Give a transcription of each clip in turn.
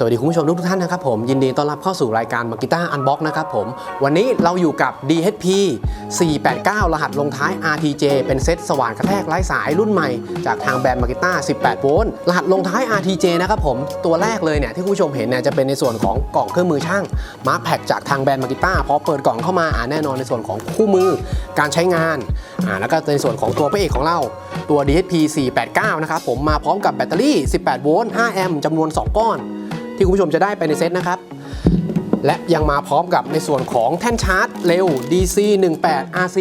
สวัสดีคุณผู้ชมทุกท่านนะครับผมยินดีต้อนรับเข้าสู่รายการมากิต้าอันบ็อกนะครับผมวันนี้เราอยู่กับ DHP 489 รหัสลงท้าย RTJ เป็นเซตสว่านกระแทกไร้สายรุ่นใหม่จากทางแบรนด์มากิต้า18 โวลต์รหัสลงท้าย RTJ นะครับผมตัวแรกเลยเนี่ยที่คุณผู้ชมเห็นเนี่ยจะเป็นในส่วนของกล่องเครื่องมือช่างมาร์คแพ็กจากทางแบรนด์มากิต้าพอเปิดกล่องเข้ามาอ่าแน่นอนในส่วนของคู่มือการใช้งานอ่าแล้วก็ในส่วนของตัวพระเอกของเราตัว DHP 489 นะครับผมมาพร้อมกับแบตเตอรี่ 18 โวลต์ 5 แอมป์จำนวน 2 ก้อน ที่คุณผู้ชมจะได้ไปในเซตนะครับ และยังมาพร้อมกับในส่วนของแท่นชาร์จเร็ว DC 18 RC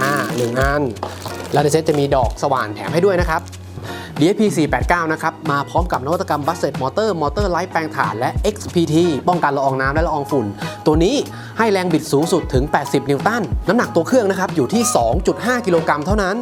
อ่าหนึ่งอัน และในเซตจะมีดอกสว่านแถมให้ด้วยนะครับ DSP 489 นะครับ มาพร้อมกับนวัตกรรมบัสเซตมอเตอร์ มอเตอร์ไลท์แปลงถ่าน และ XPT ป้องกันละอองน้ำและละอองฝุ่น ตัวนี้ให้แรงบิดสูงสุดถึง 80 นิวตัน น้ำหนักตัวเครื่องนะครับ อยู่ที่ 2.5 กิโลกรัมเท่านั้น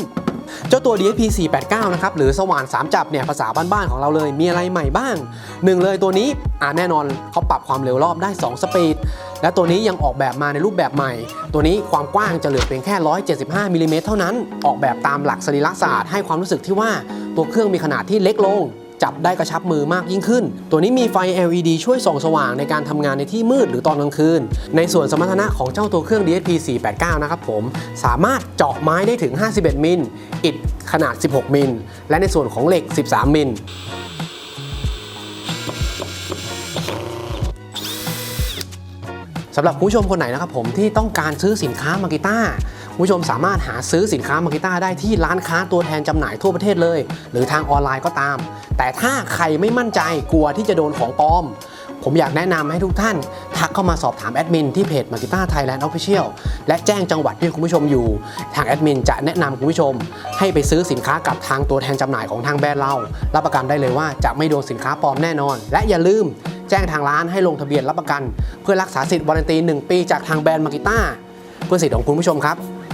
เจ้าตัว DSP 489นะครับหรือสว่าน3จับเนี่ยภาษาบ้านๆของเราเลยมีอะไรใหม่บ้างหนึ่งเลยตัวนี้อ่าแน่นอนเขาปรับความเร็วรอบได้ 2 สปีด และตัวนี้ยังออกแบบมาในรูปแบบใหม่ ตัวนี้ความกว้างจะเหลือเพียงแค่ 175มิลลิเมตรเท่านั้น ออกแบบตามหลักสรีระศาสตร์ให้ความรู้สึกที่ว่าตัวเครื่องมีขนาดที่เล็กลง จับได้กระชับมือมากยิ่งขึ้น ตัวนี้มีไฟ LED ช่วยส่องสว่างในการทำงานในที่มืดหรือตอนกลางคืน ในส่วนสมรรถนะของเจ้าตัวเครื่อง DSP 489 นะครับผม สามารถเจาะไม้ได้ถึง 51 มิล อิฐขนาด 16 มิล และในส่วนของเหล็ก 13 มิลสำหรับผู้ชมคนไหนนะครับผมที่ต้องการซื้อสินค้ามากิต้า ผู้ชมสามารถหาซื้อสินค้ามากิต้าได้ที่ร้านค้าตัวแทนจำหน่ายทั่วประเทศเลย หรือทางออนไลน์ก็ตาม แต่ถ้าใครไม่มั่นใจกลัวที่จะโดนของปลอม ผมอยากแนะนำให้ทุกท่าน ทักเข้ามาสอบถามแอดมินที่เพจมากิต้าไทยแลนด์ออฟฟิเชียลและแจ้งจังหวัดที่คุณผู้ชมอยู่ ทางแอดมินจะแนะนำคุณผู้ชม ให้ไปซื้อสินค้ากับทางตัวแทนจำหน่ายของทางแบรนด์เรา รับประกันได้เลยว่าจะไม่โดนสินค้าปลอมแน่นอน และอย่าลืมแจ้งทางร้านให้ลงทะเบียนรับประกัน เพื่อรักษาสิทธิ์วารันตี 1 ปีจากทางแบรนด์มากิต้าเพื่อสิทธิ์ของคุณผู้ชมครับ